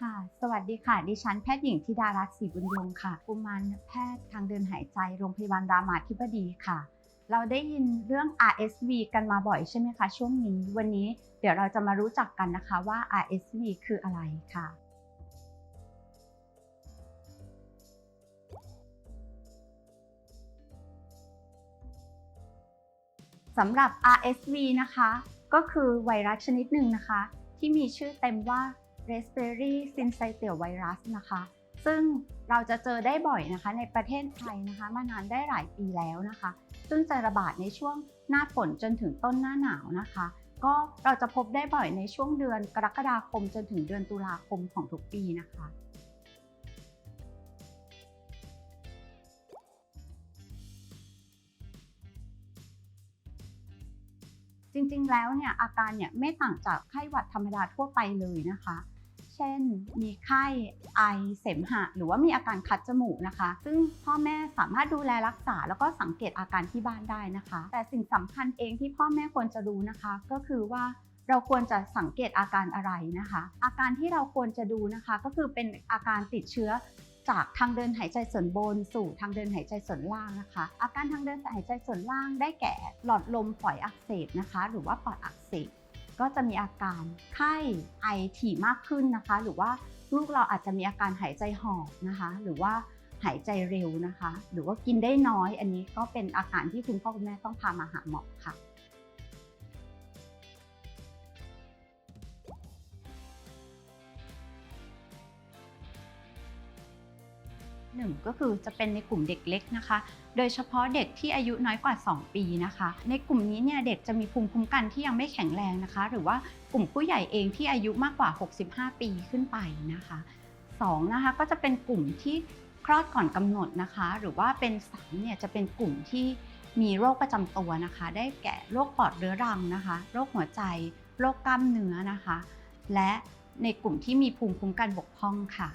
ค่ะ สวัสดีค่ะ ดิฉันแพทย์หญิงธิดารัตน์ศรีบุญยงค่ะกุมารแพทย์ทางเดินหายใจโรงพยาบาลรามาธิบดีค่ะ เราได้ยินเรื่อง RSV กันมาบ่อยใช่ไหมคะ ช่วงนี้ วันนี้เดี๋ยวเราจะมารู้จักกันนะคะว่า RSV คืออะไรค่ะ สำหรับ RSV นะคะ ก็คือไวรัสชนิดหนึ่งนะคะ ที่มีชื่อเต็มว่า Respiratory Syncytial Virus นะคะ ซึ่งเราจะเจอได้บ่อยนะคะในประเทศไทยนะคะ มานานได้หลายปีแล้วนะคะ ซึ่งจะระบาดในช่วงหน้าฝนจนถึงต้นหน้าหนาวนะคะ ก็เราจะพบได้บ่อยในช่วงเดือนกรกฎาคมจนถึงเดือนตุลาคมของทุกปีนะคะจริงๆ แล้วเนี่ยอาการเนี่ยไม่ต่างจากไข้หวัดธรรมดาทั่วไปเลยนะคะ เช่น มีไข้ไอเสมหะ หรือว่ามีอาการคัดจมูกนะคะ ซึ่งพ่อแม่สามารถดูแลรักษา แล้วก็สังเกตอาการที่บ้านได้นะคะ แต่สิ่งสำคัญเองที่พ่อแม่ควรจะรู้นะคะ ก็คือว่าเราควรจะสังเกตอาการอะไรนะคะ อาการที่เราควรจะดูนะคะ ก็คือเป็นอาการติดเชื้อจากทางเดินหายใจส่วนบน สู่ทางเดินหายใจส่วนล่างนะคะ อาการทางเดินหายใจส่วนล่างได้แก่หลอดลมฝอยอักเสบนะคะ หรือว่าปอดอักเสบ ก็จะมีอาการไข้ไอถี่มากขึ้นนะคะ หรือว่าลูกเราอาจจะมีอาการหายใจหอบนะคะ หรือว่าหายใจเร็วนะคะ หรือว่ากินได้น้อย อันนี้ก็เป็นอาการที่คุณพ่อคุณแม่ต้องพามาหาหมอค่ะ หนึ่งก็คือจะเป็นในกลุ่มเด็กเล็กนะคะ โดยเฉพาะเด็กที่อายุน้อยกว่า 2 ปีนะคะ ในกลุ่มนี้เนี่ยเด็กจะมีภูมิคุ้มกันที่ยังไม่แข็งแรงนะคะ หรือว่ากลุ่มผู้ใหญ่เองที่อายุมากกว่า 65 ปีขึ้นไปนะคะ2นะคะก็จะเป็นกลุ่มที่คลอดก่อนกำหนดนะคะ หรือว่าเป็น3เนี่ยจะเป็นกลุ่มที่มีโรคประจำตัวนะคะ ได้แก่โรคปอดเรื้อรังนะคะ โรคหัวใจ โรคกล้ามเนื้อนะคะ และในกลุ่มที่มีภูมิคุ้มกันบกพร่องค่ะ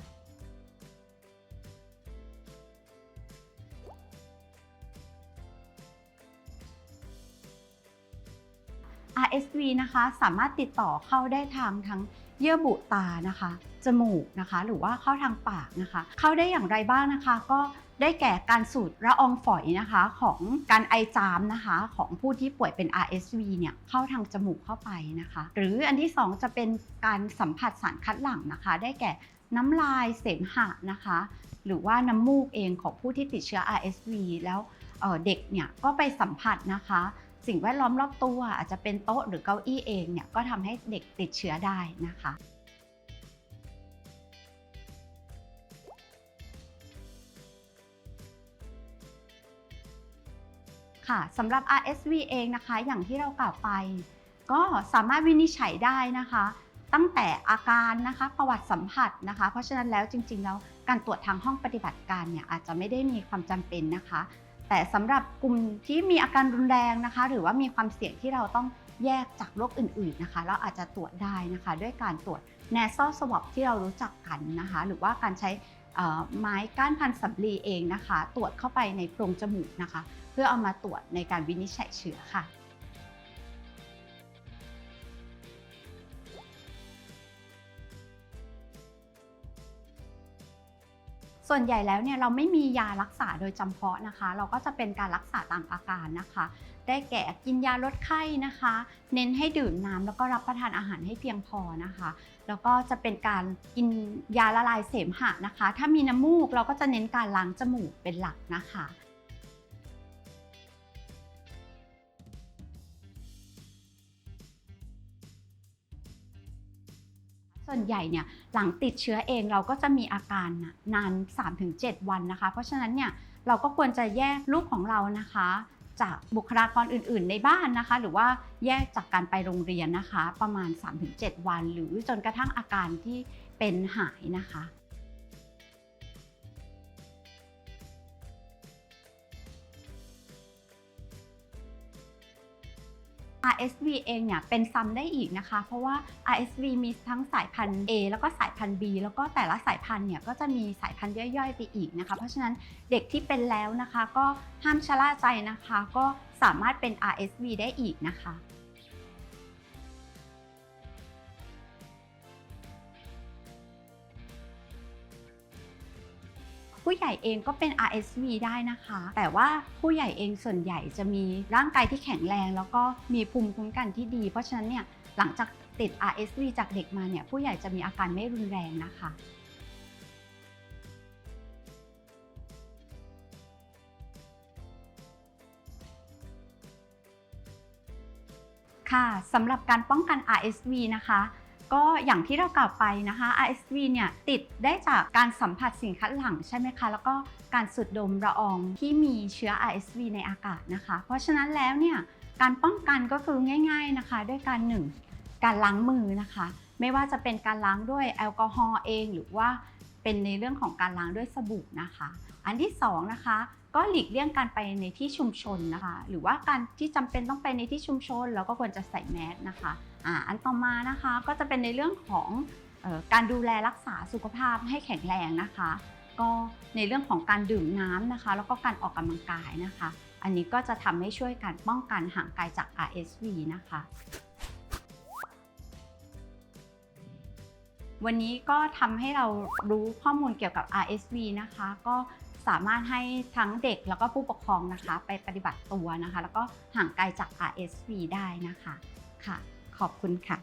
RSV นะคะสามารถติดต่อเข้าได้ทางทั้งเยื่อบุตานะคะ จมูกนะคะ หรือว่าเข้าทางปากนะคะ เข้าได้อย่างไรบ้างนะคะ ก็ได้แก่การสูดละอองฝอยนะคะของการไอจามนะคะ ของผู้ที่ป่วยเป็น RSV เนี่ยเข้าทางจมูกเข้าไปนะคะ หรืออันที่ 2 จะเป็นการสัมผัสสารคัดหลั่งนะคะ ได้แก่น้ำลายเสมหะนะคะ หรือว่าน้ำมูกเองของผู้ที่ติดเชื้อ RSV แล้วเเด็กเนี่ยก็ไปสัมผัสนะคะ สิ่งแวดล้อมรอบตัว อาจจะเป็นโต๊ะหรือเก้าอี้เองเนี่ยก็ทำให้เด็กติดเชื้อได้นะคะ ค่ะสำหรับ RSV เองนะคะ อย่างที่เรากล่าวไป ก็สามารถวินิจฉัยได้นะคะ ตั้งแต่อาการนะคะประวัติสัมผัสนะคะ เพราะฉะนั้นแล้วจริง ๆ แล้วการตรวจทางห้องปฏิบัติการเนี่ยอาจจะไม่ได้มีความจำเป็นนะคะ แต่สำหรับกลุ่มที่มีอาการรุนแรงนะคะ หรือว่ามีความเสี่ยงที่เราต้องแยกจากโรคอื่นๆนะคะ เราอาจจะตรวจได้นะคะ ด้วยการตรวจ nasal swab ที่เรารู้จักกันนะคะ หรือว่าการใช้ไม้ก้านพันสำลีเองนะคะ ตรวจเข้าไปในโพรงจมูกนะคะ เพื่อเอามาตรวจในการวินิจฉัยเชื้อค่ะ ส่วนใหญ่แล้วเนี่ยเราไม่มียารักษาโดยจำเพาะนะคะ เราก็จะเป็นการรักษาตามอาการนะคะ ได้แก่กินยาลดไข้นะคะ เน้นให้ดื่มน้ำแล้วก็รับประทานอาหารให้เพียงพอนะคะ แล้วก็จะเป็นการกินยาละลายเสมหะนะคะ ถ้ามีน้ำมูกเราก็จะเน้นการล้างจมูกเป็นหลักนะคะ ส่วนใหญ่เนี่ยหลังติดเชื้อเองเราก็จะมีอาการน่ะนาน 3-7 วันนะคะ เพราะฉะนั้นเนี่ยเราก็ควรจะแยกลูกของเรานะคะ จากบุคลากรอื่น ๆ ในบ้านนะคะ หรือว่าแยกจากการไปโรงเรียนนะคะ ประมาณ 3-7 วัน หรือจนกระทั่งอาการที่เป็นหายนะคะ RSV เองเนี่ยเป็นซ้ำได้อีกนะคะ เพราะว่า RSV มีทั้งสายพันธุ์ A แล้วก็สายพันธุ์ B แล้วก็แต่ละสายพันธุ์เนี่ยก็จะมีสายพันธุ์ย่อยๆ ไปอีกนะคะ เพราะฉะนั้นเด็กที่เป็นแล้วนะคะ ก็ห้ามชะล่าใจนะคะ ก็สามารถเป็น RSV ได้อีกนะคะ ผู้ใหญ่เองก็เป็น RSV ได้นะคะ แต่ว่าผู้ใหญ่เองส่วนใหญ่จะมีร่างกายที่แข็งแรง แล้วก็มีภูมิคุ้มกันที่ดี เพราะฉะนั้นเนี่ยหลังจากติด RSV จากเด็กมาเนี่ยผู้ใหญ่จะมีอาการไม่รุนแรงนะคะค่ะสำหรับการป้องกัน RSV นะคะ ก็อย่างที่เรากล่าวไปนะคะ RSV เนี่ยติดได้จากการสัมผัสสิ่งคัดหลั่งใช่ไหมคะ แล้วก็การสูดดมละอองที่มีเชื้อ RSV ในอากาศนะคะ เพราะฉะนั้นแล้วเนี่ยการป้องกันก็คือง่าย ๆนะคะ ด้วยการหนึ่งการล้างมือนะคะ ไม่ว่าจะเป็นการล้างด้วยแอลกอฮอล์เอง หรือว่าเป็นในเรื่องของการล้างด้วยสบู่นะคะ อันที่สองนะคะ ก็หลีกเลี่ยงการไปในที่ชุมชนนะคะ หรือว่าการที่จำเป็นต้องไปในที่ชุมชน เราก็ควรจะใส่แมสนะคะอ่าอันต่อมานะคะก็จะเป็นในเรื่องของออการดูแลรักษาสุขภาพให้แข็งแรงนะคะ ก็ในเรื่องของการดื่มน้ำนะคะ แล้วก็การออกกำลังกายนะคะ อันนี้ก็จะทำให้ช่วยการป้องกันห่างไกลจาก RSV นะคะ วันนี้ก็ทำให้เรารู้ข้อมูลเกี่ยวกับ RSV นะคะ ก็ สามารถให้ทั้งเด็กแล้วก็ผู้ปกครองนะคะ ไปปฏิบัติตัวนะคะ แล้วก็ห่างไกลจาก RSV ได้นะคะค่ะ ขอบคุณค่ะ